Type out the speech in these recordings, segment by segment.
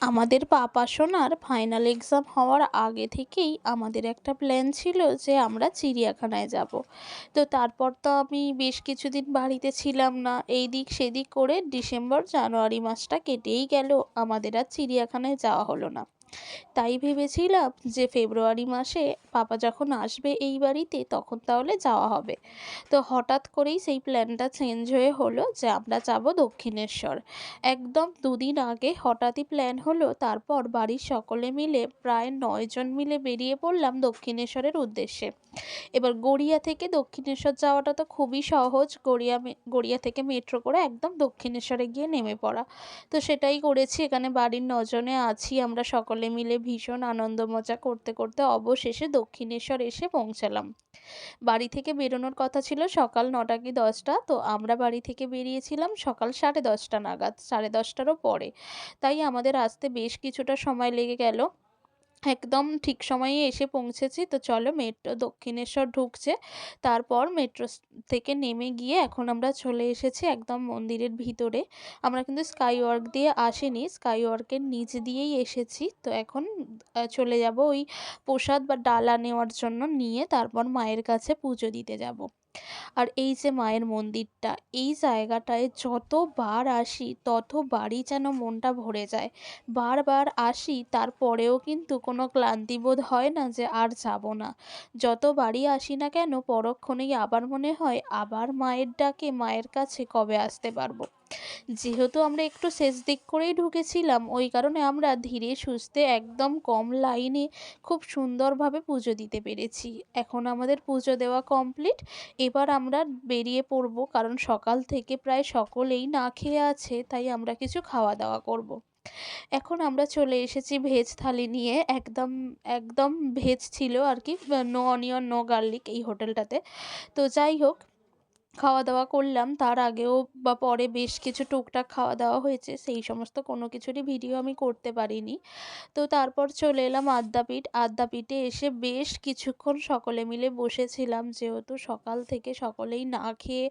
আমাদের পাপা সোনার final exam হওয়ার আগে থেকেই আমাদের একটা প্ল্যান ছিল যে আমরা চিড়িয়াখানায় যাব। তো তারপর তো আমি বেশ কিছুদিন বাড়িতে ছিলাম না। এই দিক সেদিক করে ডিসেম্বর জানুয়ারি মাসটা কেটেই গেল। আমাদের আর চিড়িয়াখানায় যাওয়া হলো না। তাই ভেবেছিলাম যে ফেব্রুয়ারি মাসে পাপা যখন আসবে এই বাড়িতে তখন তাহলে যাওয়া হবে। তো হঠাৎ করেই সেই প্ল্যানটা চেঞ্জ হয়ে হলো যে আমরা যাব দক্ষিণেশ্বর। একদম দুদিন আগে হঠাৎই প্ল্যান হলো, তারপর বাড়ির সকলে মিলে প্রায় নয়জন মিলে বেরিয়ে পড়লাম দক্ষিণেশ্বরের উদ্দেশ্যে। এবার গড়িয়া থেকে দক্ষিণেশ্বর যাওয়াটা তো খুবই সহজ, গড়িয়া গড়িয়া থেকে মেট্রো করে একদম দক্ষিণেশ্বরে গিয়ে নেমে পড়া। তো সেটাই করেছি, এখানে বাড়ির নজনে আছি, আমরা সকলে মিলে ভীষণ আনন্দ মজা করতে করতে অবশেষে দক্ষিণেশ্বর এসে পৌঁছালাম। বাড়ি থেকে বেরোনোর কথা ছিল সকাল নটা কি দশটা? তো আমরা বাড়ি থেকে বেরিয়েছিলাম সকাল সাড়ে দশটা নাগাদ, সাড়ে দশটারও পরে। তাই আমাদের আসতে বেশ কিছুটা সময় লেগে গেল। একদম ঠিক সময়ে এসে পৌঁছেছি। তো চলো মেট্রো দক্ষিণেশ্বর ঢুকছে। তারপর মেট্রো থেকে নেমে গিয়ে এখন আমরা চলে এসেছি একদম মন্দিরের ভিতরে। আমরা কিন্তু স্কাই ওয়ার্ক দিয়ে আসিনি স্কাই ওয়ার্কের নিচ দিয়েই এসেছি। তো এখন চলে যাব ওই প্রসাদ বা ডালা নেওয়ার জন্য নিয়ে তারপর মায়ের কাছে পুজো দিতে যাব। আর এই যে মায়ের মন্দিরটা, এই জায়গাটায় যতবার আসি ততবারই যেন মনটা ভরে যায়। বারবার আসি তারপরেও কিন্তু কোনো ক্লান্তিবোধ হয় না যে আর যাব না। যতবারই আসি না কেন, পরক্ষণেই আবার মনে হয় আবার মায়ের ডাকে মায়ের কাছে কবে আসতে পারব? যেহেতু আমরা একটু শেষ দিক করেই ঢুকেছিলাম, ওই কারণে আমরা ধীরে সুস্থে একদম কম লাইনে খুব সুন্দরভাবে পুজো দিতে পেরেছি। এখন আমাদের পুজো দেওয়া কমপ্লিট। এবার আমরা বেরিয়ে পড়ব, কারণ সকাল থেকে প্রায় সকলেই না খেয়ে আছে, তাই আমরা কিছু খাওয়া দাওয়া করব। এখন আমরা চলে এসেছি ভেজ থালি নিয়ে। একদম একদম ভেজ ছিল আর কি নো অনিয়ন, নো গার্লিক এই হোটেলটাতে। তো যাই হোক খাওয়া দাওয়া করলাম। তার আগেও বা পরে বেশ কিছু টুকটাক খাওয়া দাওয়া হয়েছে। সেই সমস্ত কোনো কিছুরই ভিডিও আমি করতে পারিনি। তো তারপর চলে এলাম আদ্যাপীঠ। আদ্যাপীঠে এসে বেশ কিছুক্ষণ সকলে মিলে বসেছিলাম। যেহেতু সকাল থেকে সকলেই না খেয়ে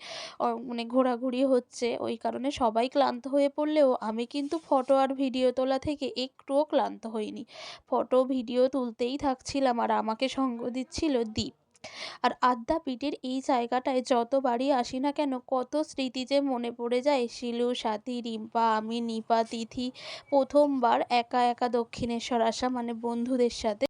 মানে ঘোরাঘুরি হচ্ছে, ওই কারণে সবাই ক্লান্ত হয়ে পড়লেও আমি কিন্তু ফটো আর ভিডিও তোলা থেকে একটুও ক্লান্ত হইনি। ফটো, ভিডিও তুলতেই থাকছিলাম আর আমাকে সঙ্গ দিচ্ছিল দ্বীপ আর আদ্যাপীঠের এই জায়গাটায় যতবারই আসি না কেন, কত স্মৃতি যে মনে পড়ে যায়। শিলু, সাথী, রিম্পা, আমি, নিপা, তিথি প্রথমবার একা একা দক্ষিণেশ্বর আসা মানে বন্ধুদের সাথে